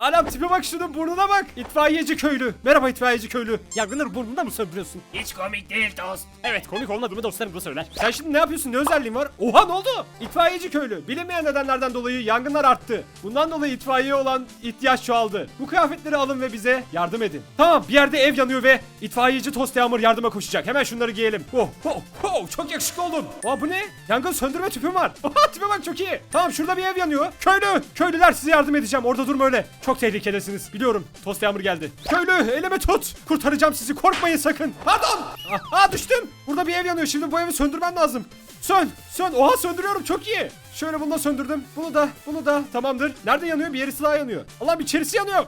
Anam tipe bak şunun burnuna bak. İtfaiyeci köylü. Merhaba itfaiyeci köylü. Yangınları burnunda mı söndürüyorsun? Hiç komik değil dost. Evet komik olmadığımı dostlarım da söyler. Sen şimdi ne yapıyorsun? Ne özelliğin var? Oha ne oldu? İtfaiyeci köylü. Bilinmeyen nedenlerden dolayı yangınlar arttı. Bundan dolayı itfaiyeye olan ihtiyaç çoğaldı. Bu kıyafetleri alın ve bize yardım edin. Tamam bir yerde ev yanıyor ve itfaiyeci Tost Yağmur yardıma koşacak. Hemen şunları giyelim. Oh, oh, oh, çok yakışıklı oldum. Aa bu ne? Yangın söndürme tüpüm var. Oha tipe bak çok iyi. Tamam şurada bir ev yanıyor. Köylü, köylüler size yardım edeceğim. Orada durma öyle. Çok tehlikedesiniz. Biliyorum. Tost Yağmur geldi. Köylü elime tut. Kurtaracağım sizi. Korkmayın sakın. Pardon. Aha düştüm. Burada bir ev yanıyor. Şimdi bu evi söndürmem lazım. Sön, sön. Oha söndürüyorum. Çok iyi. Şöyle bunu da söndürdüm. Bunu da, bunu da. Tamamdır. Nerede yanıyor? Bir yerisi daha yanıyor. Allah'ım içerisi yanıyor.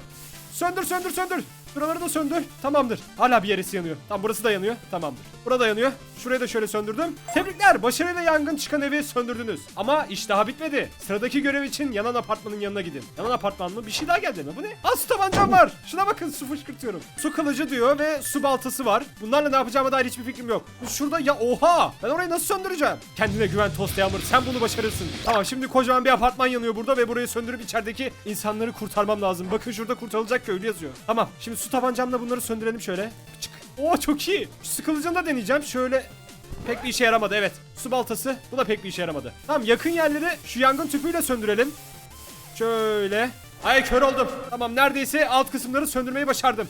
Söndür, söndür, söndür. Şuraları da söndür. Tamamdır. Hala bir yerisi yanıyor. Tamam burası da yanıyor. Tamamdır. Burada yanıyor. Şurayı da şöyle söndürdüm. Tebrikler. Başarıyla yangın çıkan evi söndürdünüz. Ama iş daha bitmedi. Sıradaki görev için yanan apartmanın yanına gidin. Yanan apartman mı? Bir şey daha geldi mi? Bu ne? Su tabancam var. Şuna bakın su fışkırtıyorum. Su kılıcı diyor ve su baltası var. Bunlarla ne yapacağıma dair hiçbir fikrim yok. Şurada ya oha. Ben orayı nasıl söndüreceğim? Kendine güven Tost Yağmur. Sen bunu başarırsın. Tamam şimdi kocaman bir apartman yanıyor burada ve burayı söndürüp içerideki insanları kurtarmam lazım. Bakın şurada kurtarılacak köylü yazıyor. Tamam şimdi su tabancamla bunları söndürelim şöyle. Çık. Oo çok iyi. Şu su kılıcını da deneyeceğim. Şöyle Pek bir işe yaramadı evet. Su baltası bu da pek bir işe yaramadı. Tamam yakın yerleri şu yangın tüpüyle söndürelim. Şöyle. Ay kör oldum. Tamam neredeyse alt kısımları söndürmeyi başardım.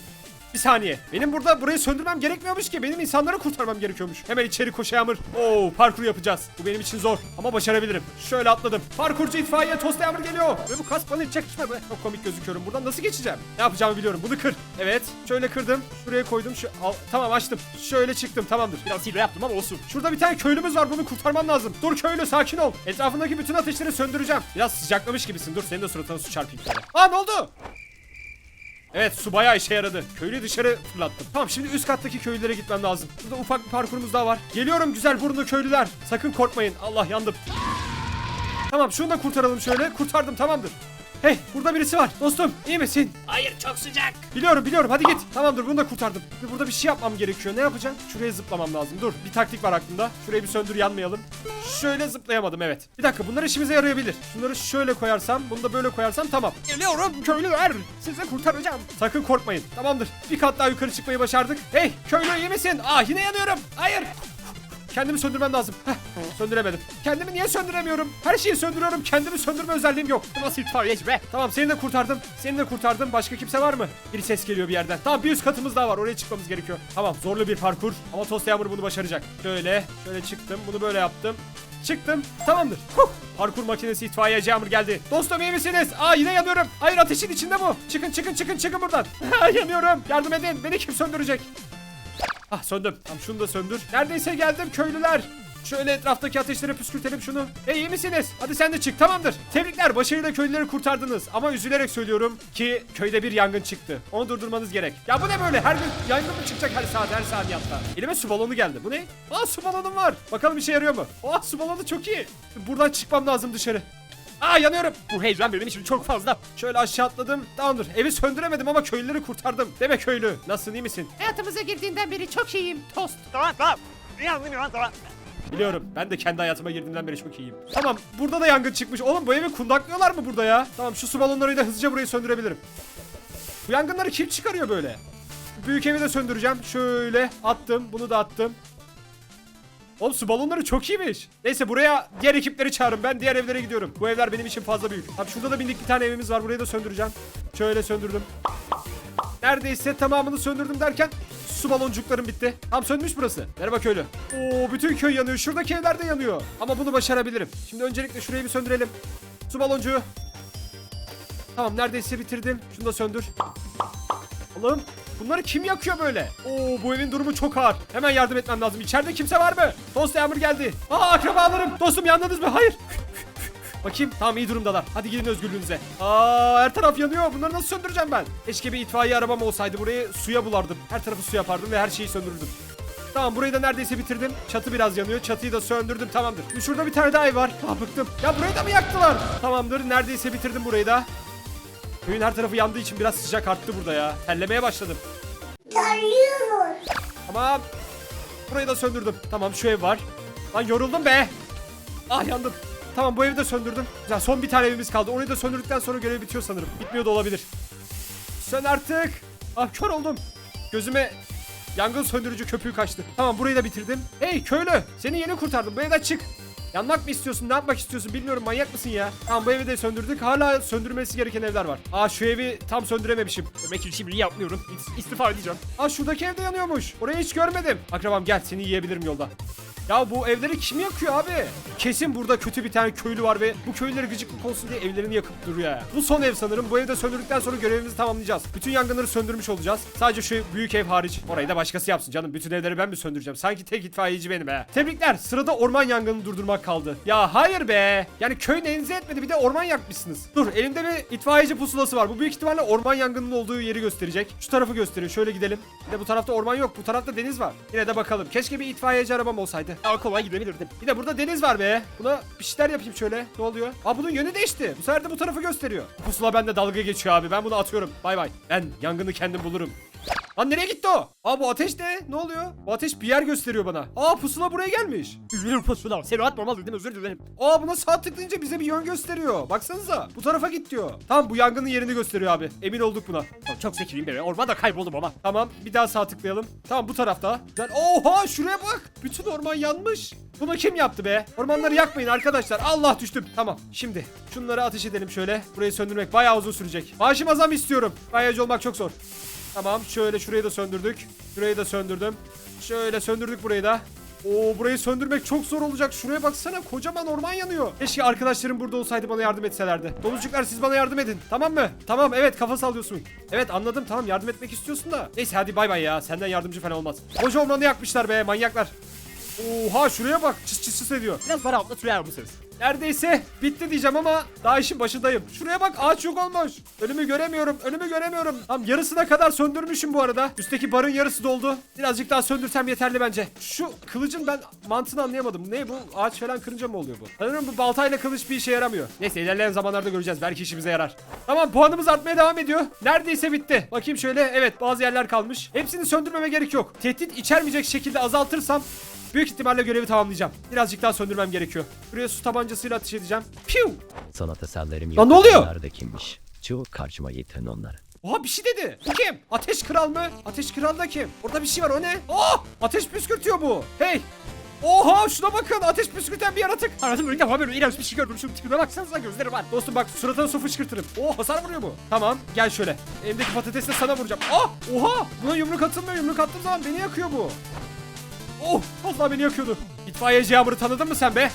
Bir saniye. Benim burada burayı söndürmem gerekmiyormuş ki. Benim insanları kurtarmam gerekiyormuş. Hemen içeri koş Yağmur. Oo parkur yapacağız. Bu benim için zor ama başarabilirim. Şöyle atladım. Parkurcu itfaiye tost Yağmur geliyor. Ve bu kas bana hiç yakışmadı. Çok komik gözüküyorum. Buradan nasıl geçeceğim? Ne yapacağımı biliyorum. Bunu kır. Evet. Şöyle kırdım. Şuraya koydum. Şu al. Tamam açtım. Şöyle çıktım. Tamamdır. Biraz hile yaptım ama olsun. Şurada bir tane köylümüz var bunu kurtarmam lazım. Dur köylü sakin ol. Etrafındaki bütün ateşleri söndüreceğim. Biraz sıcaklamış gibisin. Dur senin de suratına su çarpayım. Aa ne oldu? Evet su bayağı işe yaradı. Köylüyü dışarı fırlattım. Tamam şimdi üst kattaki köylülere gitmem lazım. Burada ufak bir parkurumuz daha var. Geliyorum güzel burunlu köylüler. Sakın korkmayın. Allah yandım. Tamam şunu da kurtaralım şöyle. Kurtardım tamamdır. Hey burada birisi var. Dostum iyi misin? Hayır çok sıcak. Biliyorum biliyorum hadi git. Tamamdır bunu da kurtardım. Burada bir şey yapmam gerekiyor. Ne yapacağım? Şuraya zıplamam lazım. Dur bir taktik var aklımda. Şurayı bir söndür yanmayalım. Şöyle zıplayamadım evet. Bir dakika bunlar işimize yarayabilir. Şunları şöyle koyarsam bunu da böyle koyarsam tamam. Geliyorum köylüler. Sizi kurtaracağım. Sakın korkmayın. Tamamdır. Bir kat daha yukarı çıkmayı başardık. Hey köylü iyi misin? Ah yine yanıyorum. Hayır. Kendimi söndürmem lazım. Heh, söndüremedim. Kendimi niye söndüremiyorum? Her şeyi söndürüyorum. Kendimi söndürme özelliğim yok. Bu nasıl itfaiyeci be? Tamam seni de kurtardım. Seni de kurtardım. Başka kimse var mı? Bir ses geliyor bir yerden. Tamam bir üst katımız daha var. Oraya çıkmamız gerekiyor. Tamam zorlu bir parkur. Ama Tost Yağmur bunu başaracak. Şöyle. Şöyle çıktım. Bunu böyle yaptım. Çıktım. Tamamdır. Huh. Parkur makinesi itfaiyeci Yağmur geldi. Dostum iyi misiniz? Aa yine yanıyorum. Hayır ateşin içinde bu. Çıkın çıkın çıkın çıkın buradan. yanıyorum. Yardım edin. Beni kim söndürecek? Ah söndüm. Tamam şunu da söndür. Neredeyse geldim köylüler. Şöyle etraftaki ateşleri püskürtelim şunu. Hey iyi misiniz? Hadi sen de çık tamamdır. Tebrikler başarıyla köylüleri kurtardınız. Ama üzülerek söylüyorum ki köyde bir yangın çıktı. Onu durdurmanız gerek. Ya bu ne böyle? Her gün yangın mı çıkacak her saat her saniyatta? Elime su balonu geldi. Bu ne? Aa su balonum var. Bakalım işe yarıyor mu? Aa su balonu çok iyi. Buradan çıkmam lazım dışarı. Aa yanıyorum. Bu heyecan benim için çok fazla. Şöyle aşağı atladım. Tamamdır. Evi söndüremedim ama köylüleri kurtardım. Deme köylü. Nasılsın iyi misin? Hayatımıza girdiğinden beri çok iyiyim tost. Tamam tamam. Yandım tamam. Biliyorum. Ben de kendi hayatıma girdiğimden beri çok iyiyim. Tamam. Burada da yangın çıkmış. Oğlum bu evi kundaklıyorlar mı burada ya? Tamam şu su balonlarıyla hızlıca burayı söndürebilirim. Bu yangınları kim çıkarıyor böyle? Büyük evi de söndüreceğim. Şöyle attım. Bunu da attım. Oğlum su balonları çok iyiymiş. Neyse buraya diğer ekipleri çağırın. Ben diğer evlere gidiyorum. Bu evler benim için fazla büyük. Abi şurada da bindik bir tane evimiz var. Burayı da söndüreceğim. Şöyle söndürdüm. Neredeyse tamamını söndürdüm derken su baloncuklarım bitti. Tam sönmüş burası. Merhaba köylü. Oo bütün köy yanıyor. Şuradaki evler de yanıyor. Ama bunu başarabilirim. Şimdi öncelikle şurayı bir söndürelim. Su baloncuğu. Tamam neredeyse bitirdim. Şunu da söndür. Allah'ım bunları kim yakıyor böyle? Oo bu evin durumu çok ağır. Hemen yardım etmem lazım. İçeride kimse var mı? Dost Yağmur geldi. Aa akrabalarım. Dostum yandınız mı? Hayır. Bakayım tamam iyi durumdalar. Hadi gidin özgürlüğünüze. Aa her taraf yanıyor. Bunları nasıl söndüreceğim ben? Keşke bir itfaiye arabam olsaydı. Burayı suya bulardım. Her tarafı su yapardım ve her şeyi söndürürdüm. Tamam burayı da neredeyse bitirdim. Çatı biraz yanıyor. Çatıyı da söndürdüm tamamdır. Şurada bir tane daha ev var. Ah bıktım. Ya burayı da mı yaktılar? Tamamdır neredeyse bitirdim burayı da. Köyün her tarafı yandığı için biraz sıcak arttı burada ya. Terlemeye başladım. Tamam. Burayı da söndürdüm. Tamam şu ev var. Lan yoruldum be. Ah yandım. Tamam bu evi de söndürdüm. Güzel son bir tane evimiz kaldı. Orayı da söndürdükten sonra görev bitiyor sanırım. Bitmiyor da olabilir. Sön artık. Ah kör oldum. Gözüme yangın söndürücü köpüğü kaçtı. Tamam burayı da bitirdim. Hey köylü seni yeni kurtardım bu evden çık. Yanmak mı istiyorsun ne yapmak istiyorsun bilmiyorum manyak mısın ya? Tamam bu evi de söndürdük hala söndürmesi gereken evler var. Aa şu evi tam söndürememişim. Demek ki şimdi yapmıyorum. İst- İstifa edeceğim. Aa şuradaki evde yanıyormuş. Orayı hiç görmedim. Akrabam gel seni yiyebilirim yolda. Ya bu evleri kim yakıyor abi? Kesin burada kötü bir tane köylü var ve bu köylüleri gıcıklık olsun diye evlerini yakıp duruyor. Bu son ev sanırım. Bu evde söndürdükten sonra görevimizi tamamlayacağız. Bütün yangınları söndürmüş olacağız. Sadece şu büyük ev hariç. Orayı da başkası yapsın canım. Bütün evleri ben mi söndüreceğim? Sanki tek itfaiyeci benim he. Tebrikler. Sırada orman yangını durdurmak kaldı. Ya hayır be. Yani köy neyinize etmedi bir de orman yakmışsınız. Dur elimde bir itfaiyeci pusulası var. Bu büyük ihtimalle orman yangının olduğu yeri gösterecek. Şu tarafı gösteriyor. Şöyle gidelim. Bir de bu tarafta orman yok. Bu tarafta deniz var. Yine de bakalım. Keşke bir itfaiyeci arabam olsaydı. Daha kolay gidebilirdim. Bir de burada deniz var be. Buna bir şeyler yapayım şöyle. Ne oluyor? Aa bunun yönü değişti. Bu sefer de bu tarafı gösteriyor. Pusula bende dalga geçiyor abi. Ben bunu atıyorum. Bay bay. Ben yangını kendim bulurum. Lan nereye gitti o? Aa bu ateş ne? Ne oluyor? Bu ateş bir yer gösteriyor bana. Aa pusula buraya gelmiş. Üzülür pusula. Seni atmamaz dedim özür dilerim. Aa buna sağ tıklayınca bize bir yön gösteriyor. Baksanıza. Bu tarafa git diyor. Tamam bu yangının yerini gösteriyor abi. Emin olduk buna. Tamam, çok zekiyim be. Ormanda kayboldum ama. Tamam bir daha sağ tıklayalım. Tamam bu tarafta. Güzel. Oha şuraya bak. Bütün orman yanmış. Bunu kim yaptı be? Ormanları yakmayın arkadaşlar. Allah düştüm. Tamam şimdi şunları ateş edelim şöyle. Burayı söndürmek bayağı uzun sürecek. Maaşım azam istiyorum. Bayağı olmak çok zor. Tamam şöyle şurayı da söndürdük. Şurayı da söndürdüm. Şöyle söndürdük burayı da. Oo burayı söndürmek çok zor olacak. Şuraya baksana kocaman orman yanıyor. Keşke arkadaşlarım burada olsaydı bana yardım etselerdi. Domuzcuklar siz bana yardım edin. Tamam mı? Tamam evet kafa sallıyorsun. Evet anladım tamam yardım etmek istiyorsun da. Neyse hadi bay bay ya. Senden yardımcı falan olmaz. Koca ormanı yakmışlar be manyaklar. Oha şuraya bak. Çıs çıs çıs ediyor. Biraz bana sürer misiniz? Neredeyse bitti diyeceğim ama daha işin başındayım. Şuraya bak ağaç yok olmuş. Önümü göremiyorum. Önümü göremiyorum. Tam yarısına kadar söndürmüşüm bu arada. Üstteki barın yarısı doldu. Birazcık daha söndürsem yeterli bence. Şu kılıcın ben mantığını anlayamadım. Ne bu? Ağaç falan kırınca mı oluyor bu? Sanırım bu baltayla kılıç bir işe yaramıyor. Neyse ilerleyen zamanlarda göreceğiz. Belki işimize yarar. Tamam puanımız artmaya devam ediyor. Neredeyse bitti. Bakayım şöyle. Evet bazı yerler kalmış. Hepsini söndürmeme gerek yok. Tehdit içermeyecek şekilde azaltırsam Büyük ihtimalle görevi tamamlayacağım. Birazcık daha söndürmem gerekiyor. Buraya su tabancasıyla ateş edeceğim. Piu! Sanat eserlerim Lan ne oluyor? Nerede kimmiş? Çoğu karşıma getirin onları. Oha bir şey dedi. Bu kim? Ateş Kral mı? Ateş Kral da kim? Orada bir şey var o ne? Oh! Ateş püskürtüyor bu. Hey! Oha şuna bakın ateş püskürten bir yaratık. Hayatımda ilk defa böyle iğrenç bir şey gördüm. Şu tipime baksanıza gözleri var. Dostum bak suratına su fışkırtırım. Oh hasar vuruyor bu. Tamam gel şöyle. Elimdeki patatesle sana vuracağım. Ah! Oha! Buna yumruk atılmıyor. Yumruk attığım zaman beni yakıyor bu. Oh! Vallahi beni yakıyordu. İtfaiyeci yağmuru tanıdın mı sen be?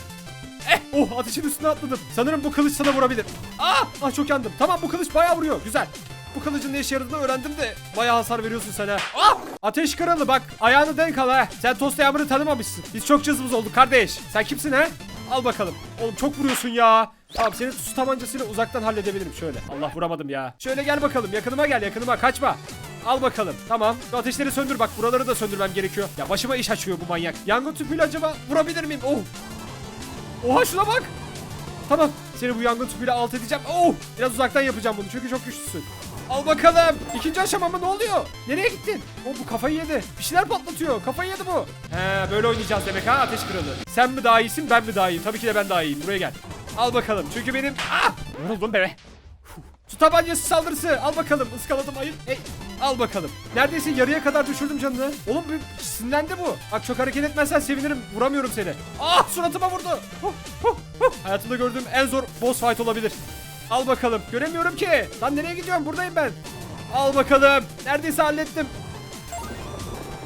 Eh! Oh! Ateşin üstüne atladım. Sanırım bu kılıç sana vurabilir. Ah! Ah çok yandım. Tamam bu kılıç bayağı vuruyor. Güzel. Bu kılıcın ne işe yaradığını öğrendim de bayağı hasar veriyorsun sen ha. Ah! Ateş kralı bak ayağını denk al ha. Sen tost yağmuru tanımamışsın. Biz çok cızımız olduk kardeş. Sen kimsin ha? Al bakalım. Oğlum çok vuruyorsun ya. Tamam seni su tabancasıyla uzaktan halledebilirim şöyle. Allah vuramadım ya. Şöyle gel bakalım yakınıma gel yakınıma kaçma. Al bakalım. Tamam. Şu ateşleri söndür bak. Buraları da söndürmem gerekiyor. Ya başıma iş açıyor bu manyak. Yangın tüpüyle acaba vurabilir miyim? Oh. Oha şuna bak. Tamam. Seni bu yangın tüpüyle alt edeceğim. Oh. Biraz uzaktan yapacağım bunu çünkü çok güçlüsün. Al bakalım. İkinci aşama mı ne oluyor? Nereye gittin? Oh bu kafayı yedi. Bir şeyler patlatıyor. Kafayı yedi bu. He böyle oynayacağız demek ha ateş kralı. Sen mi daha iyisin ben mi daha iyiyim? Tabii ki de ben daha iyiyim. Buraya gel. Al bakalım. Çünkü benim... Ah! Yoruldum be. Su tabancası saldırısı. Al bakalım. Iskaladım ayı. Hey, al bakalım. Neredeyse yarıya kadar düşürdüm canını. Oğlum bir sinirlendi bu. Bak çok hareket etmezsen sevinirim. Vuramıyorum seni. Ah suratıma vurdu. Huh, huh, huh. Hayatımda gördüğüm en zor boss fight olabilir. Al bakalım. Göremiyorum ki. Lan nereye gidiyorum? Buradayım ben. Al bakalım. Neredeyse hallettim.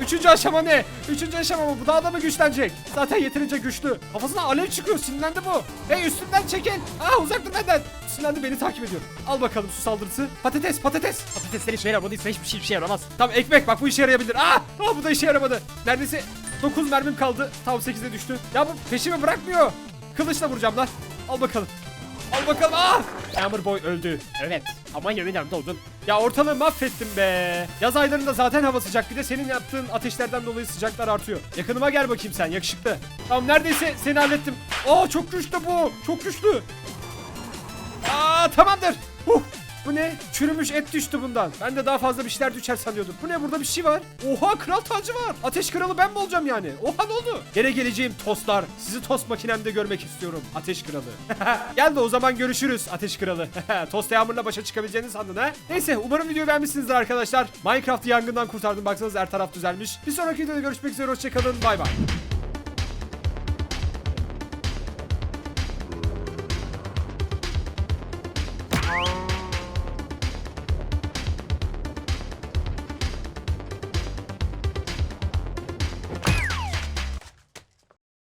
Üçüncü aşama ne? Üçüncü aşama mı? Bu daha da mı güçlenecek? Zaten yeterince güçlü. Kafasına alev çıkıyor. Sinirlendi bu. Hey üstümden çekil. Ah uzak dur benden. Sinirlendi beni takip ediyor. Al bakalım su saldırısı. Patates patates. Patatesler işe yaramadıysa hiçbir şey işe yaramaz. Tamam ekmek bak bu işe yarayabilir. Ah, ah bu da işe yaramadı. Neredeyse 9 mermim kaldı. Tam 8'e düştü. Ya bu peşimi bırakmıyor. Kılıçla vuracağım lan. Al bakalım. Al bakalım. Ah! Hammer Boy öldü. Evet. Ama yemin yanımda oldun. Ya ortalığı mahvettim be. Yaz aylarında zaten hava sıcak. Bir de senin yaptığın ateşlerden dolayı sıcaklar artıyor. Yakınıma gel bakayım sen yakışıklı. Tamam neredeyse seni hallettim. Aa çok güçlü bu. Çok güçlü. Aa tamamdır. Huh. Bu ne? Çürümüş et düştü bundan. Ben de daha fazla bir şeyler düşer sanıyordum. Bu ne? Burada bir şey var. Oha kral tacı var. Ateş kralı ben mi olacağım yani? Oha ne oldu? Gene geleceğim tostlar. Sizi tost makinemde görmek istiyorum. Ateş kralı. Gel de o zaman görüşürüz ateş kralı. tost yağmurla başa çıkabileceğini sandın ha? Neyse umarım videoyu beğenmişsinizdir arkadaşlar. Minecraft'ı yangından kurtardım. Baksanız her taraf düzelmiş. Bir sonraki videoda görüşmek üzere. Hoşçakalın. Bay bay.